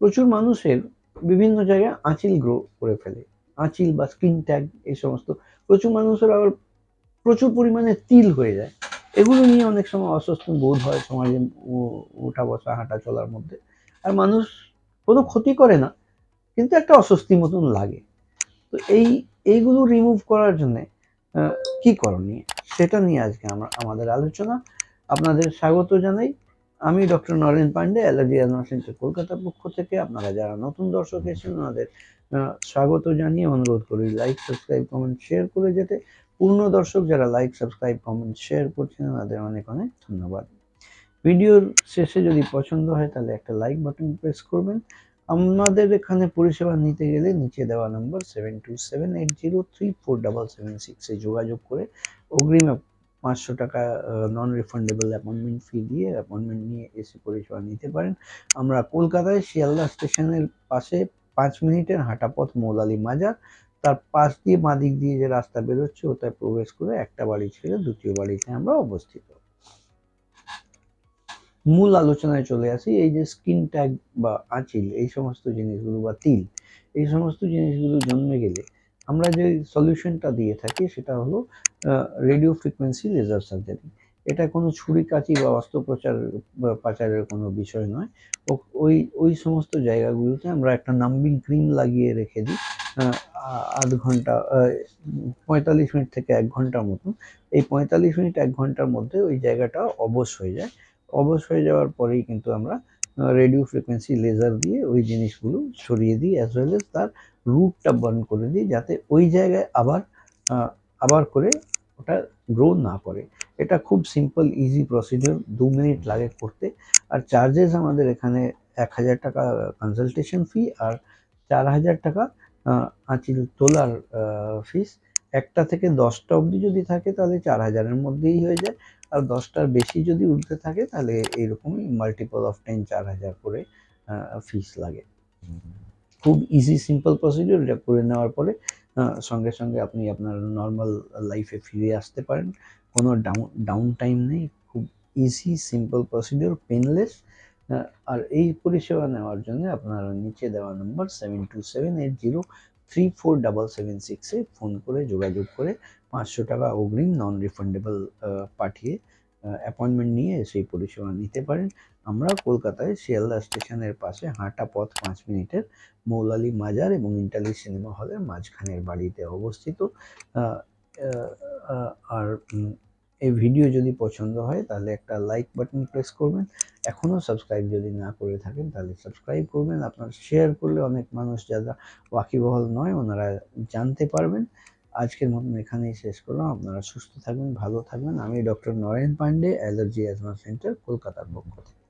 প্রচুর মানুষের বিভিন্ন জায়গায় আঁচিল গ্রো করে ফেলে। আঁচিল বা স্কিন ট্যাগ এই সমস্ত। প্রচুর মানুষের আবার প্রচুর পরিমাণে তিল হয়ে যায়। এগুলো নিয়ে অনেক সময় অস্বস্তি বোধ হয় সমাজে উঠা বসা, হাঁটা চলার মধ্যে। আর মানুষ কোনো ক্ষতি করে না, কিন্তু একটা অস্বস্তি মতন লাগে। তো এই, এইগুলো রিমুভ করার জন্যে কি করণীয়? সেটা নিয়ে আজকে আমরা, আমাদের আলোচনা। আপনাদের স্বাগত জানাই। আমি doctor Naren Pandey, allergy asthma centre কলকাতার পক্ষ থেকে আপনারা যারা নতুন দর্শক এসেছেন, ওনাদের স্বাগত জানিয়ে অনুরোধ করি লাইক সাবস্ক্রাইব কমেন্ট শেয়ার করে যেতে। পূর্ণ দর্শক যারা লাইক সাবস্ক্রাইব কমেন্ট শেয়ার করছেন, ওনাদের অনেক অনেক ধন্যবাদ। ভিডিওর শেষে যদি পছন্দ হয়, তাহলে একটা লাইক বাটন প্রেস করবেন। আমাদের এখানে পরিষেবা নিতে গেলে নিচে দেওয়া number seven two seven eight zero three four double seven সিক্সে যোগাযোগ করে অগ্রিম পাঁচশো টাকা নন রিফান্ডেবল অ্যাপয়েন্টমেন্ট ফি দিয়ে অ্যাপয়েন্টমেন্ট নিয়ে এসে পরিষেবা নিতে পারেন। আমরা কলকাতায় শিয়ালদা স্টেশনের পাশে পাঁচ মিনিটের হাঁটা পথ মৌলালি মাজার। তার পাশ দিয়ে বাঁ দিক দিয়ে যে রাস্তা বেরোচ্ছে, ওটায় প্রবেশ করে একটা বাড়ি ছেড়ে দ্বিতীয় বাড়িতে আমরা অবস্থিত। মূল আলোচনায় চলে আসি, এই যে স্কিন ট্যাগ বা আঁচিল, এই সমস্ত জিনিসগুলো বা তিল, এই সমস্ত জিনিসগুলো জন্মে গেলে আমরা যে সলিউশনটা দিয়ে থাকি সেটা হলো রেডিও ফ্রিকোয়েন্সি লেজার সার্জারি এটা কোনো ছুরি কাঁচি বা অস্ত্রোপচার পাচারের কোনো বিষয় নয়। ওই ওই সমস্ত জায়গাগুলোতে আমরা একটা নাম্বিং ক্রিম লাগিয়ে রেখে দিই আধ ঘণ্টা পঁয়তাল্লিশ মিনিট থেকে এক ঘণ্টার মতন এই পঁয়তাল্লিশ মিনিট এক ঘণ্টার মধ্যে ওই জায়গাটা অবশ হয়ে যায়। অবশ হয়ে যাওয়ার পরেই কিন্তু আমরা রেডিও ফ্রিকোয়েন্সি লেজার দিয়ে ওই জিনিসগুলো সরিয়ে দিই অ্যাজ ওয়েল এস তার রুটটা বার্ন করে দিই যাতে ওই জায়গায় আবার আবার করে ওটা গ্রো না করে। এটা খুব সিম্পল ইজি প্রসিডিওর দু মিনিট লাগে করতে। আর চার্জেস আমাদের এখানে এক হাজার টাকা কনসালটেশন ফি আর চার হাজার টাকা আঁচিল তোলার ফিস একটা থেকে দশটা অবধি যদি থাকে তাহলে চার হাজারের মধ্যেই হয়ে যায়। আর দশটার বেশি যদি উঠতে থাকে, তাহলে এইরকমই মাল্টিপল অফ টেন চার হাজার করে ফিস লাগে। খুব ইজি সিম্পল প্রসিডিওর এটা করে নেওয়ার পরে সঙ্গে সঙ্গে আপনি আপনার নর্মাল লাইফে ফিরে আসতে পারেন। কোনো ডাউন ডাউন টাইম নেই, খুব ইজি সিম্পল প্রসিডিওর পেনলেস আর এই পরিষেবা নেওয়ার জন্য আপনার নিচে দেওয়া number seven two seven eight zero three four double seven সিক্সে ফোন করে যোগাযোগ করে পাঁচশো টাকা অগ্রিম নন রিফান্ডেবল পাঠিয়ে অ্যাপয়েন্টমেন্ট নিয়ে সেই পরিষেবা নিতে পারেন। আমরা কলকাতায় শিয়ালদা স্টেশনের পাশে হাঁটা পথ পাঁচ মিনিটের মৌলালি মাজার এবং ইন্টালি সিনেমা হলের মাঝখানের বাড়িতে অবস্থিত। আর এই ভিডিও যদি পছন্দ হয় তাহলে একটা লাইক বাটন প্রেস করবেন। এখনও সাবস্ক্রাইব যদি না করে থাকেন তাহলে সাবস্ক্রাইব করবেন। আপনার শেয়ার করলে অনেক মানুষ যারা ওয়াকিবহল নয়, ওনারা জানতে পারবেন। আজকের মতন এখানেই শেষ করলাম। আপনারা সুস্থ থাকবেন, ভালো থাকবেন। আমি doctor Naren Pandey, allergy asthma centre, কলকাতার পক্ষ থেকে।